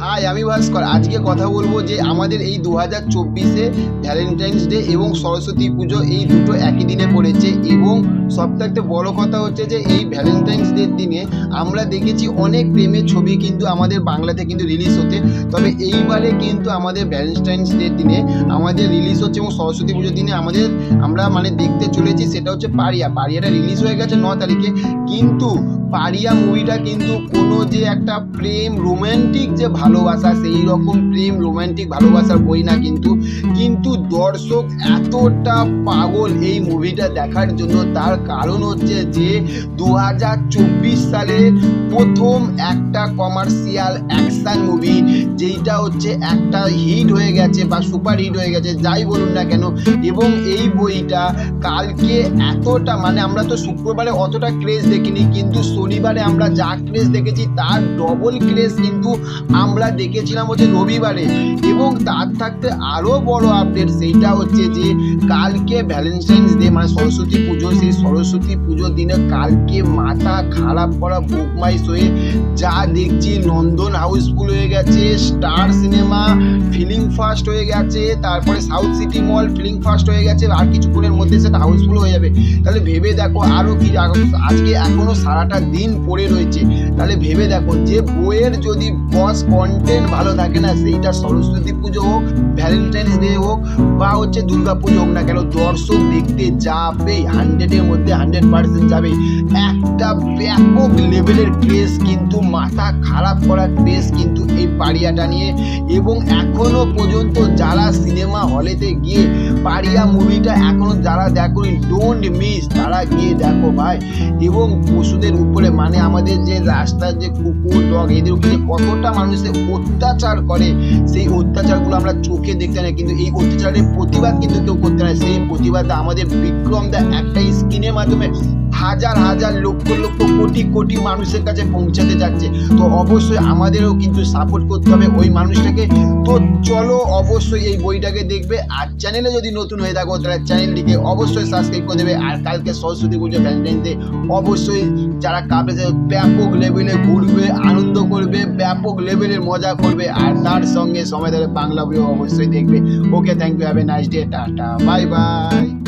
High, আমি ভাস্কর। আজকে কথা বলব যে আমাদের এই দু হাজার চব্বিশে ভ্যালেন্টাইন্স ডে এবং সরস্বতী পুজো এই দুটো একই দিনে পড়েছে এবং সবথেকে বড় কথা হচ্ছে যে এই ভ্যালেন্টাইন্স ডের দিনে আমরা দেখেছি অনেক প্রেমের ছবি কিন্তু আমাদের বাংলাতে কিন্তু রিলিজ হতে তবে এইবারে কিন্তু আমাদের ভ্যালেন্টাইন্স ডের দিনে আমাদের রিলিজ হচ্ছে এবং সরস্বতী পুজোর দিনে আমাদের আমরা মানে দেখতে চলেছি সেটা হচ্ছে পারিয়া পারিয়াটা রিলিজ হয়ে গেছে ন তারিখে। কিন্তু পারিয়া মুভিটা কিন্তু কোনো যে একটা প্রেম রোমান্টিক যে ভালোবাসা সেই রকম প্রেম রোমান্টিক ভালোবাসার বই না কিন্তু। কিন্তু দর্শক এতটা পাগল এই মুভিটা দেখার জন্য। তার কারণ হচ্ছে যে দু হাজার চব্বিশ সালের প্রথম একটা কমার্শিয়াল অ্যাকশন মুভি যেইটা হচ্ছে একটা হিট হয়ে গেছে বা সুপার হিট হয়ে গেছে, যাই বলুন না কেন। এবং এই বইটা কালকে এতটা মানে আমরা তো শুক্রবারে অতটা ক্রেজ দেখিনি, কিন্তু শনিবারে আমরা যা ক্রেজ দেখেছি, তার ডবল ক্রেজ কিন্তু আমরা দেখেছিলাম হচ্ছে রবিবারে এবং তার থাকতে আরও বড় আপডেট সেইটা হচ্ছে যে কালকে ভ্যালেন্টাইন্স ডে মানে সরস্বতী পুজো, সেই সরস্বতী পুজোর দিনে কালকে মাথা খারাপ করা বুকমাইস হয়ে যা দেখছি নন্দন হাউসফুল হয়ে গেছে স্টার সিনেমা ফিলিং ফাস্ট হয়ে গেছে, তারপরে south city mall filling fast হয়ে গেছে, আর কিছুক্ষণের মধ্যে সেটা হাউসফুল হয়ে যাবে। তাহলে ভেবে দেখো আরও কি আজকে এখনও সারাটা দিন পড়ে রয়েছে। তাহলে ভেবে দেখো যে বইয়ের যদি বস কন্টেন্ট ভালো থাকে না, সেইটা সরস্বতী পুজো হোক ভ্যালেন্টাইন্স ডে হোক, বা হচ্ছে দুর্গা পুজো হোক না কেন, দর্শক দেখতে যাবে হান্ড্রেডের মধ্যে হান্ড্রেড পার্সেন্ট যাবে। একটা ব্যাপক লেভেলের ক্রেজ কিন্তু খারাপ করা ক্রেজ কিন্তু এই পাড়িয়াটা নিয়ে। এবং এখনও পর্যন্ত যারা সিনেমা হলেতে গিয়ে পাড়িয়া মুভিটা এখনও যারা দেখো ডোন্ট মিস তারা গিয়ে দেখো ভাই। এবং পশুদের উপরে মানে আমাদের যে রাস্তার যে কুকুর, ডগ, এদের উপরে কতটা মানুষের অত্যাচার করে, সেই অত্যাচারগুলো আমরা চোখে দেখতে না। কিন্তু এই অত্যাচারের প্রতিবাদ কিন্তু কেউ করতে না। সেই প্রতিবাদ আমাদের বিক্রম দা একটা স্ক্রিনের মাধ্যমে হাজার হাজার লক্ষ লক্ষ কোটি কোটি মানুষের কাছে পৌঁছাতে যাচ্ছে। তো অবশ্যই আমাদেরও কিন্তু সাপোর্ট করতে হবে ওই মানুষটাকে। তো চলো অবশ্যই এই বইটাকে দেখবে। আর চ্যানেলে যদি নতুন হয়ে থাকো, তাহলে চ্যানেলটিকে অবশ্যই সাবস্ক্রাইব করে দেবে। আর কালকে সরস্বতী পুজো ভ্যালেন্টাইন অবশ্যই যারা কাপড়ে ব্যাপক লেভেলে ঘুরবে, আনন্দ করবে, ব্যাপক লেভেলের মজা করবে, আর তার সঙ্গে সময় ধরে বাংলা বইও অবশ্যই দেখবে। Okay thank you have a nice day tata bye bye